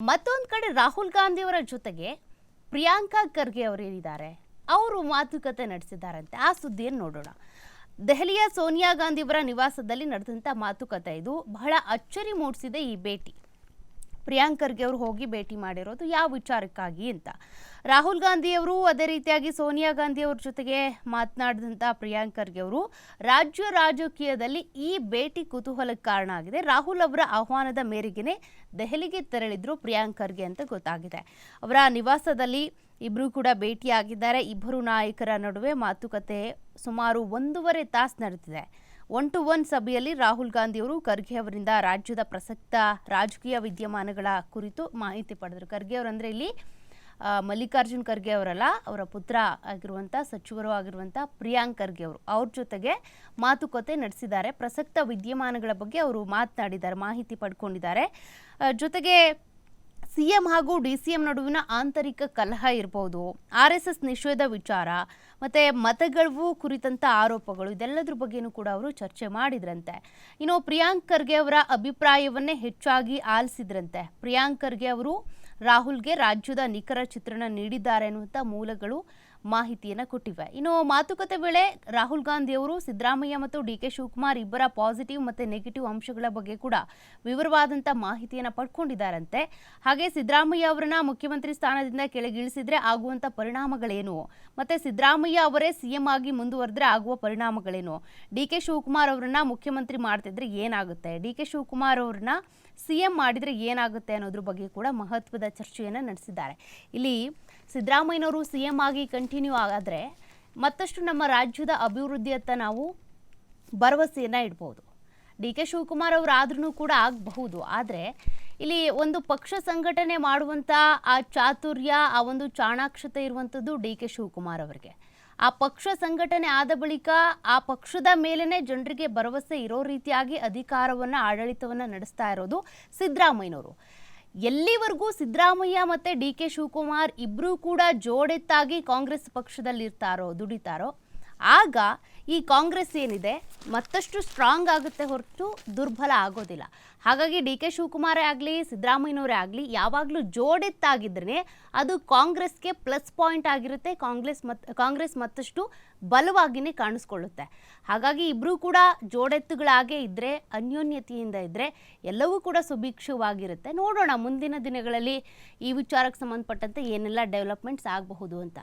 ಮತ್ತೊಂದು ಕಡೆ ರಾಹುಲ್ ಗಾಂಧಿ ಅವರ ಜೊತೆಗೆ ಪ್ರಿಯಾಂಕಾ ಖರ್ಗೆ ಅವರೇನಿದ್ದಾರೆ ಅವರು ಮಾತುಕತೆ ನಡೆಸಿದ್ದಾರಂತೆ. ಆ ಸುದ್ದಿಯನ್ನು ನೋಡೋಣ. ದೆಹಲಿಯ ಸೋನಿಯಾ ಗಾಂಧಿ ಅವರ ನಿವಾಸದಲ್ಲಿ ನಡೆದಂತ ಮಾತುಕತೆ ಇದು. ಬಹಳ ಅಚ್ಚರಿ ಮೂಡಿಸಿದೆ ಈ ಭೇಟಿ. ಪ್ರಿಯಾಂಕ್ ಖರ್ಗೆ ಅವರು ಹೋಗಿ ಭೇಟಿ ಮಾಡಿರೋದು ಯಾವ ವಿಚಾರಕ್ಕಾಗಿ ಅಂತ. ರಾಹುಲ್ ಗಾಂಧಿ ಅವರು ಅದೇ ರೀತಿಯಾಗಿ ಸೋನಿಯಾ ಗಾಂಧಿ ಅವ್ರ ಜೊತೆಗೆ ಮಾತನಾಡಿದಂಥ ಪ್ರಿಯಾಂಕ್ ಖರ್ಗೆ ಅವರು ರಾಜ್ಯ ರಾಜಕೀಯದಲ್ಲಿ ಈ ಭೇಟಿ ಕುತೂಹಲಕ್ಕೆ ಕಾರಣ ಆಗಿದೆ. ರಾಹುಲ್ ಅವರ ಆಹ್ವಾನದ ಮೇರೆಗೆ ದೆಹಲಿಗೆ ತೆರಳಿದ್ರು ಪ್ರಿಯಾಂಕ್ ಖರ್ಗೆ ಅಂತ ಗೊತ್ತಾಗಿದೆ. ಅವರ ನಿವಾಸದಲ್ಲಿ ಇಬ್ಬರು ಕೂಡ ಭೇಟಿಯಾಗಿದ್ದಾರೆ. ಇಬ್ಬರು ನಾಯಕರ ನಡುವೆ ಮಾತುಕತೆ ಸುಮಾರು ಒಂದೂವರೆ ತಾಸು ನಡೆದಿದೆ. ಒನ್ ಟು ಒನ್ ಸಭೆಯಲ್ಲಿ ರಾಹುಲ್ ಗಾಂಧಿ ಅವರು ಖರ್ಗೆ ಅವರಿಂದ ರಾಜ್ಯದ ಪ್ರಸಕ್ತ ರಾಜಕೀಯ ವಿದ್ಯಮಾನಗಳ ಕುರಿತು ಮಾಹಿತಿ ಪಡೆದರು. ಖರ್ಗೆ ಅವರಂದ್ರೆ ಇಲ್ಲಿ ಮಲ್ಲಿಕಾರ್ಜುನ್ ಖರ್ಗೆ ಅವರಲ್ಲ, ಅವರ ಪುತ್ರ ಆಗಿರುವಂಥ ಸಚಿವರು ಆಗಿರುವಂಥ ಪ್ರಿಯಾಂಕ್ ಖರ್ಗೆ ಅವರು. ಅವ್ರ ಜೊತೆಗೆ ಮಾತುಕತೆ ನಡೆಸಿದ್ದಾರೆ. ಪ್ರಸಕ್ತ ವಿದ್ಯಮಾನಗಳ ಬಗ್ಗೆ ಅವರು ಮಾತನಾಡಿದ್ದಾರೆ, ಮಾಹಿತಿ ಪಡ್ಕೊಂಡಿದ್ದಾರೆ. ಜೊತೆಗೆ ಸಿಎಂ ಹಾಗೂ ಡಿ ಸಿ ನಡುವಿನ ಆಂತರಿಕ ಕಲಹ ಇರಬಹುದು ಆರ್ ಎಸ್ ಎಸ್ ನಿಷೇಧ ವಿಚಾರ, ಮತ್ತು ಮತಗಳವು ಕುರಿತಂತ ಆರೋಪಗಳು, ಇದೆಲ್ಲದ್ರ ಬಗ್ಗೆನೂ ಕೂಡ ಅವರು ಚರ್ಚೆ ಮಾಡಿದ್ರಂತೆ. ಇನ್ನು ಪ್ರಿಯಾಂಕ್ ಖರ್ಗೆ ಅವರ ಅಭಿಪ್ರಾಯವನ್ನೇ ಹೆಚ್ಚಾಗಿ ಆಲಿಸಿದ್ರಂತೆ. ಪ್ರಿಯಾಂಕ್ ಖರ್ಗೆ ಅವರು ರಾಹುಲ್ಗೆ ರಾಜ್ಯದ ನಿಖರ ಚಿತ್ರಣ ನೀಡಿದ್ದಾರೆ ಅನ್ನುವಂಥ ಮೂಲಗಳು ಮಾಹಿತಿಯನ್ನು ಕೊಟ್ಟಿವೆ. ಇನ್ನು ಮಾತುಕತೆ ವೇಳೆ ರಾಹುಲ್ ಗಾಂಧಿ ಅವರು ಸಿದ್ದರಾಮಯ್ಯ ಮತ್ತು ಡಿ ಕೆ ಶಿವಕುಮಾರ್ ಇಬ್ಬರ ಪಾಸಿಟಿವ್ ಮತ್ತು ನೆಗೆಟಿವ್ ಅಂಶಗಳ ಬಗ್ಗೆ ಕೂಡ ವಿವರವಾದಂಥ ಮಾಹಿತಿಯನ್ನು ಪಡ್ಕೊಂಡಿದ್ದಾರಂತೆ. ಹಾಗೆ ಸಿದ್ದರಾಮಯ್ಯ ಅವರನ್ನ ಮುಖ್ಯಮಂತ್ರಿ ಸ್ಥಾನದಿಂದ ಕೆಳಗಿಳಿಸಿದ್ರೆ ಆಗುವಂಥ ಪರಿಣಾಮಗಳೇನು? ಮತ್ತೆ ಸಿದ್ದರಾಮಯ್ಯ ಅವರೇ ಸಿಎಂ ಆಗಿ ಮುಂದುವರೆದ್ರೆ ಆಗುವ ಪರಿಣಾಮಗಳೇನು? ಡಿ ಕೆ ಶಿವಕುಮಾರ್ ಅವರನ್ನ ಮುಖ್ಯಮಂತ್ರಿ ಮಾಡ್ತಿದ್ರೆ ಏನಾಗುತ್ತೆ? ಡಿ ಕೆ ಶಿವಕುಮಾರ್ ಅವ್ರನ್ನ ಸಿಎಂ ಮಾಡಿದರೆ ಏನಾಗುತ್ತೆ ಅನ್ನೋದ್ರ ಬಗ್ಗೆ ಕೂಡ ಮಹತ್ವದ ಚರ್ಚೆಯನ್ನು ನಡೆಸಿದ್ದಾರೆ. ಇಲ್ಲಿ ಸಿದ್ದರಾಮಯ್ಯನವರು ಸಿ ಎಂ ಆಗಿ ಕಂಟಿನ್ಯೂ ಆದರೆ ಮತ್ತಷ್ಟು ನಮ್ಮ ರಾಜ್ಯದ ಅಭಿವೃದ್ಧಿಯತ್ತ ನಾವು ಭರವಸೆಯನ್ನು ಇಡ್ಬೋದು. ಡಿ ಕೆ ಶಿವಕುಮಾರ್ ಅವರು ಆದ್ರೂ ಕೂಡ ಆಗಬಹುದು. ಆದರೆ ಇಲ್ಲಿ ಒಂದು ಪಕ್ಷ ಸಂಘಟನೆ ಮಾಡುವಂಥ ಆ ಚಾತುರ್ಯ, ಆ ಒಂದು ಚಾಣಾಕ್ಷತೆ ಇರುವಂಥದ್ದು ಡಿ ಕೆ ಶಿವಕುಮಾರ್ ಅವರಿಗೆ. ಆ ಪಕ್ಷ ಸಂಘಟನೆ ಆದ ಬಳಿಕ ಆ ಪಕ್ಷದ ಮೇಲೇ ಜನರಿಗೆ ಭರವಸೆ ಇರೋ ರೀತಿಯಾಗಿ ಅಧಿಕಾರವನ್ನು, ಆಡಳಿತವನ್ನು ನಡೆಸ್ತಾ ಇರೋದು ಸಿದ್ದರಾಮಯ್ಯನವರು. ಎಲ್ಲಿವರೆಗೂ ಸಿದ್ದರಾಮಯ್ಯ ಮತ್ತು ಡಿ ಕೆ ಶಿವಕುಮಾರ್ ಇಬ್ಬರೂ ಕೂಡ ಜೋಡೆತ್ತಾಗಿ ಕಾಂಗ್ರೆಸ್ ಪಕ್ಷದಲ್ಲಿರ್ತಾರೋ ದುಡಿತಾರೋ ಆಗ ಈ ಕಾಂಗ್ರೆಸ್ ಏನಿದೆ ಮತ್ತಷ್ಟು ಸ್ಟ್ರಾಂಗ್ ಆಗುತ್ತೆ ಹೊರತು ದುರ್ಬಲ ಆಗೋದಿಲ್ಲ. ಹಾಗಾಗಿ ಡಿ ಕೆ ಶಿವಕುಮಾರೇ ಆಗಲಿ, ಸಿದ್ದರಾಮಯ್ಯನವರೇ ಆಗಲಿ, ಯಾವಾಗಲೂ ಜೋಡೆತ್ತಾಗಿದ್ರೇ ಅದು ಕಾಂಗ್ರೆಸ್ಗೆ ಪ್ಲಸ್ ಪಾಯಿಂಟ್ ಆಗಿರುತ್ತೆ. ಕಾಂಗ್ರೆಸ್ ಮತ್, ಕಾಂಗ್ರೆಸ್ ಮತ್ತಷ್ಟು ಬಲವಾಗಿಯೇ ಕಾಣಿಸ್ಕೊಳ್ಳುತ್ತೆ. ಹಾಗಾಗಿ ಇಬ್ಬರೂ ಕೂಡ ಜೋಡೆತ್ತುಗಳಾಗೇ ಇದ್ದರೆ ಅನ್ಯೋನ್ಯತೆಯಿಂದ ಇದ್ದರೆ ಎಲ್ಲವೂ ಕೂಡ ಸುಭಿಕ್ಷವಾಗಿರುತ್ತೆ. ನೋಡೋಣ ಮುಂದಿನ ದಿನಗಳಲ್ಲಿ ಈ ವಿಚಾರಕ್ಕೆ ಸಂಬಂಧಪಟ್ಟಂತೆ ಏನೆಲ್ಲ ಡೆವಲಪ್ಮೆಂಟ್ಸ್ ಆಗಬಹುದು ಅಂತ.